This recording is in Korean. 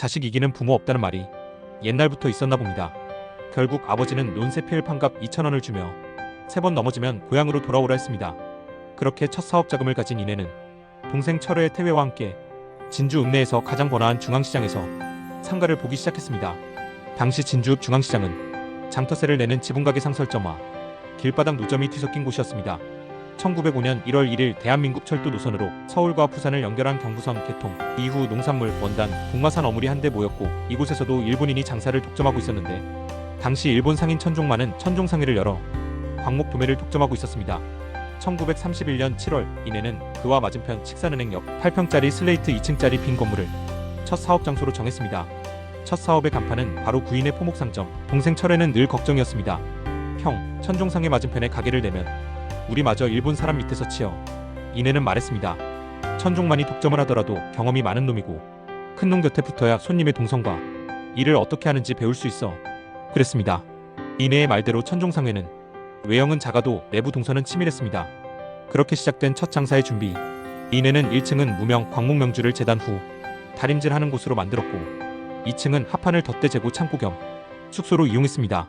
자식 이기는 부모 없다는 말이 옛날부터 있었나 봅니다. 결국 아버지는 논세필 판값 2천원을 주며 세 번 넘어지면 고향으로 돌아오라 했습니다. 그렇게 첫 사업 자금을 가진 이내는 동생 철회의 퇴회와 함께 진주 읍내에서 가장 번화한 중앙시장에서 상가를 보기 시작했습니다. 당시 진주읍 중앙시장은 장터세를 내는 지붕가게 상설점화, 길바닥 노점이 뒤섞인 곳이었습니다. 1905년 1월 1일 대한민국 철도 노선으로 서울과 부산을 연결한 경부선 개통 이후 농산물, 원단, 공마산 어물이 한데 모였고 이곳에서도 일본인이 장사를 독점하고 있었는데 당시 일본 상인 천종만은 천종상회를 열어 광목 도매를 독점하고 있었습니다. 1931년 7월 이내는 그와 맞은편 칙산은행역 8평짜리 슬레이트 2층짜리 빈 건물을 첫 사업 장소로 정했습니다. 첫 사업의 간판은 바로 구인의 포목상점. 동생 철회는 늘 걱정이었습니다. 형, 천종상의 맞은편에 가게를 내면 우리마저 일본 사람 밑에서 치여. 이내는 말했습니다. 천종만이 독점을 하더라도 경험이 많은 놈이고 큰 놈 곁에 붙어야 손님의 동선과 일을 어떻게 하는지 배울 수 있어. 그랬습니다. 이내의 말대로 천종상회는 외형은 작아도 내부 동선은 치밀했습니다. 그렇게 시작된 첫 장사의 준비. 이내는 1층은 무명 광목명주를 재단 후 다림질하는 곳으로 만들었고 2층은 합판을 덧대 재고 창고 겸 숙소로 이용했습니다.